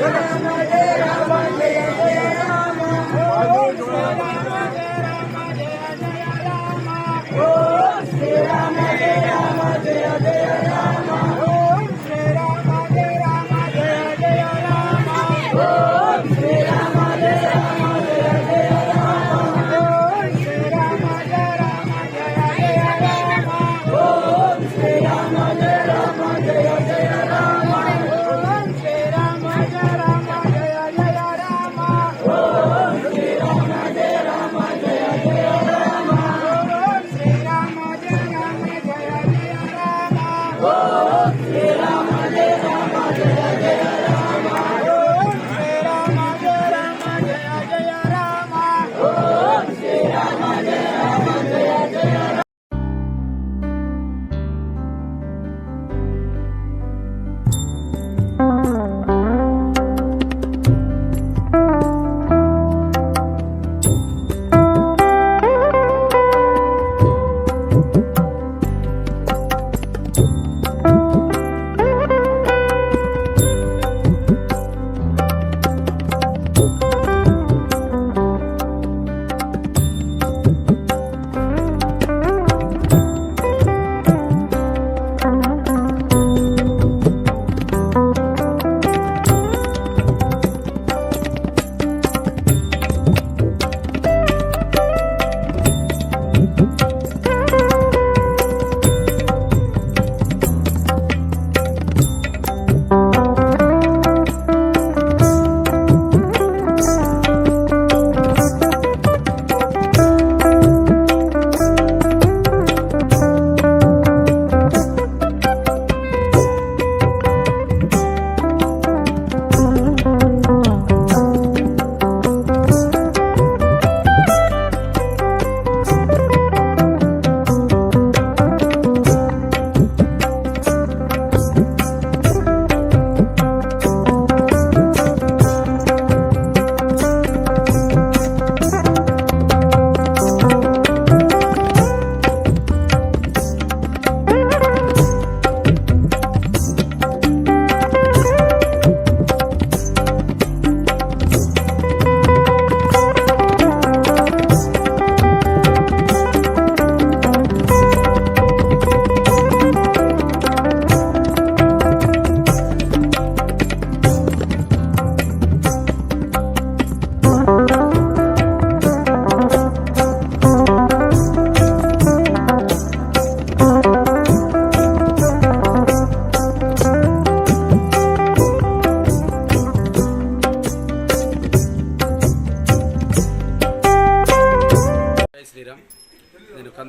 Yeah.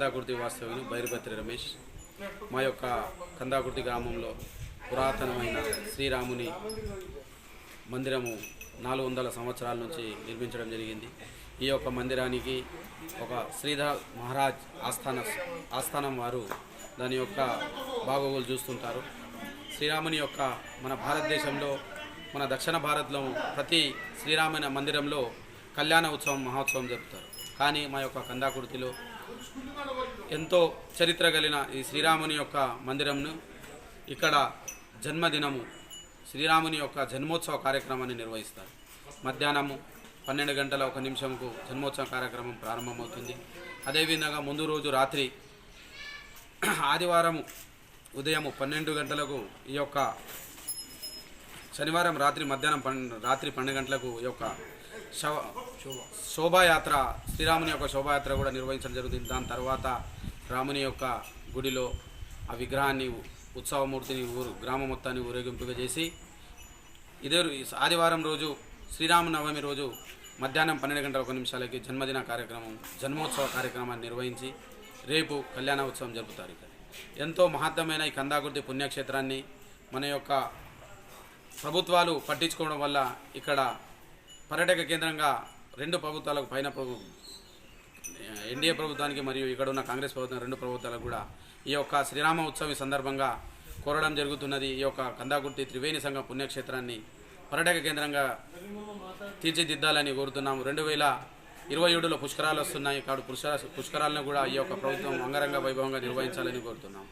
కందాకుర్తి వాస్తవ్యులు బైరభత్రి రమేష్. మా యొక్క కందాకుర్తి గ్రామంలో పురాతనమైన శ్రీరాముని మందిరము నాలుగు వందల సంవత్సరాల నుంచి నిర్మించడం జరిగింది. ఈ యొక్క మందిరానికి ఒక శ్రీధర్ మహారాజ్ ఆస్థాన ఆస్థానం వారు దాని యొక్క బాగోగులు చూస్తుంటారు. శ్రీరాముని యొక్క మన భారతదేశంలో మన దక్షిణ భారత్లో ప్రతి శ్రీరాముని మందిరంలో కళ్యాణ ఉత్సవం మహోత్సవం జరుపుతారు. కానీ మా యొక్క కందాకుర్తిలో ఎంతో చరిత్ర కలిగిన ఈ శ్రీరాముని యొక్క మందిరంను ఇక్కడ జన్మదినము శ్రీరాముని యొక్క జన్మోత్సవ కార్యక్రమాన్ని నిర్వహిస్తారు. మధ్యాహ్నము పన్నెండు గంటల ఒక నిమిషంకు జన్మోత్సవ కార్యక్రమం ప్రారంభమవుతుంది. అదేవిధంగా ముందు రోజు రాత్రి ఆదివారం ఉదయం పన్నెండు గంటలకు ఈ యొక్క శనివారం రాత్రి మధ్యాహ్నం పన్నెండు రాత్రి పన్నెండు గంటలకు ఈ యొక్క శవ శోభాయాత్ర శ్రీరాముని యొక్క శోభాయాత్ర కూడా నిర్వహించడం జరుగుతుంది. దాని తర్వాత రాముని యొక్క గుడిలో ఆ విగ్రహాన్ని ఉత్సవమూర్తిని ఊరు గ్రామ మొత్తాన్ని ఊరేగింపుగా చేసి ఇదే ఆదివారం రోజు శ్రీరామనవమి రోజు మధ్యాహ్నం పన్నెండు గంటల ఒక నిమిషాలకి జన్మదిన కార్యక్రమం జన్మోత్సవ కార్యక్రమాన్ని నిర్వహించి రేపు కళ్యాణ ఉత్సవం జరుపుతారు ఇక్కడ. ఎంతో మహత్తమైన ఈ కందాకుర్తి పుణ్యక్షేత్రాన్ని మన యొక్క ప్రభుత్వాలు పట్టించుకోవడం వల్ల ఇక్కడ పర్యాటక కేంద్రంగా రెండు ప్రభుత్వాలకు పైన ప్రభు ఎన్డీఏ ప్రభుత్వానికి మరియు ఇక్కడ ఉన్న కాంగ్రెస్ ప్రభుత్వం రెండు ప్రభుత్వాలకు కూడా ఈ యొక్క శ్రీరామ ఉత్సవం సందర్భంగా కోరడం జరుగుతున్నది. ఈ యొక్క కందాగుర్తి త్రివేణి సంఘం పుణ్యక్షేత్రాన్ని పర్యాటక కేంద్రంగా తీర్చిదిద్దాలని కోరుతున్నాము. రెండు వేల ఇరవై ఏడులో పుష్కరాలు వస్తున్నాయి. కాడు పుష్కరాలను కూడా ఈ యొక్క ప్రభుత్వం అంగరంగ వైభవంగా నిర్వహించాలని కోరుతున్నాము.